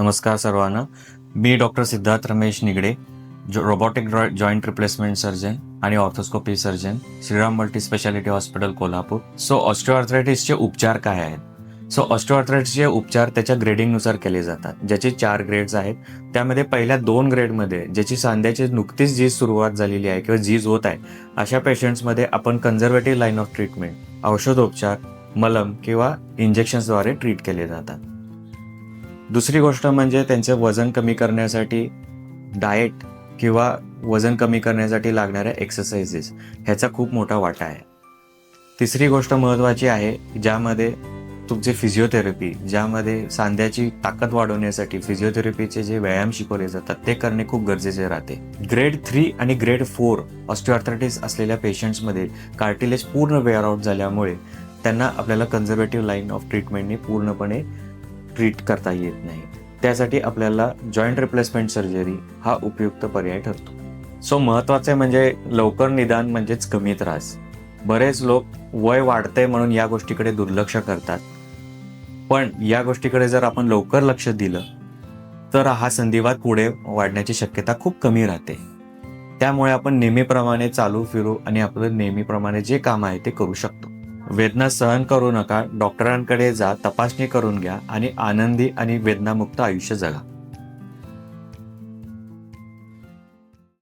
नमस्कार सर्वांना. मी डॉक्टर सिद्धार्थ रमेश निगडे जो रोबोटिक जॉईंट रिप्लेसमेंट सर्जन आणि arthroscopy surgeon Shriram multi speciality hospital Kolhapur. So ऑस्ट्रोआर्थरायटिसचे उपचार काय आहेत? सो ऑस्ट्रोआर्थरायटिसचे उपचार त्याच्या ग्रेडिंगनुसार केले जातात. ज्याचे चार ग्रेड्स आहेत. त्यामध्ये पहिल्या दोन ग्रेडमध्ये ज्याची सांध्याची नुकतीच झीज सुरुवात झालेली आहे किंवा झीज होत आहे अशा पेशंट्समध्ये आपण कन्झर्वेटिव्ह लाईन ऑफ ट्रीटमेंट औषधोपचार मलम किंवा इंजेक्शन्सद्वारे ट्रीट केले जातात. दुसरी गोष्ट म्हणजे त्यांचे वजन कमी करण्यासाठी डाएट किंवा वजन कमी करण्यासाठी लागणाऱ्या एक्सरसाइजेस ह्याचा खूप मोठा वाटा आहे. तिसरी गोष्ट महत्त्वाची आहे ज्यामध्ये तुमचे फिजिओथेरपी ज्यामध्ये सांध्याची ताकद वाढवण्यासाठी फिजिओथेरपीचे जे व्यायाम शिकवले जातात ते करणे खूप गरजेचे राहते. ग्रेड थ्री आणि ग्रेड फोर ऑस्टिओआर्थरायटिस असलेल्या पेशंट्समध्ये कार्टिलेज पूर्ण वेअर आउट झाल्यामुळे त्यांना आपल्याला कन्झर्वेटिव्ह लाईन ऑफ ट्रीटमेंटने पूर्णपणे ट्रीट करता येत नाही. त्यासाठी आपल्याला जॉईंट रिप्लेसमेंट सर्जरी हा उपयुक्त पर्याय ठरतो. सो महत्त्वाचे म्हणजे लवकर निदान म्हणजेच कमी त्रास. बरेच लोक वय वाढते म्हणून या गोष्टीकडे दुर्लक्ष करतात. पण या गोष्टीकडे जर आपण लवकर लक्ष दिलं तर हा संधिवात पुढे वाढण्याची शक्यता खूप कमी राहते. त्यामुळे आपण नेहमीप्रमाणे चालू फिरू आणि आपलं नेहमीप्रमाणे जे काम आहे ते करू शकतो. वेदना सहन करू नका डॉक्टरांकडे जा तपासणी करून घ्या आणि आनंदी आणि वेदनामुक्त आयुष्य जगा.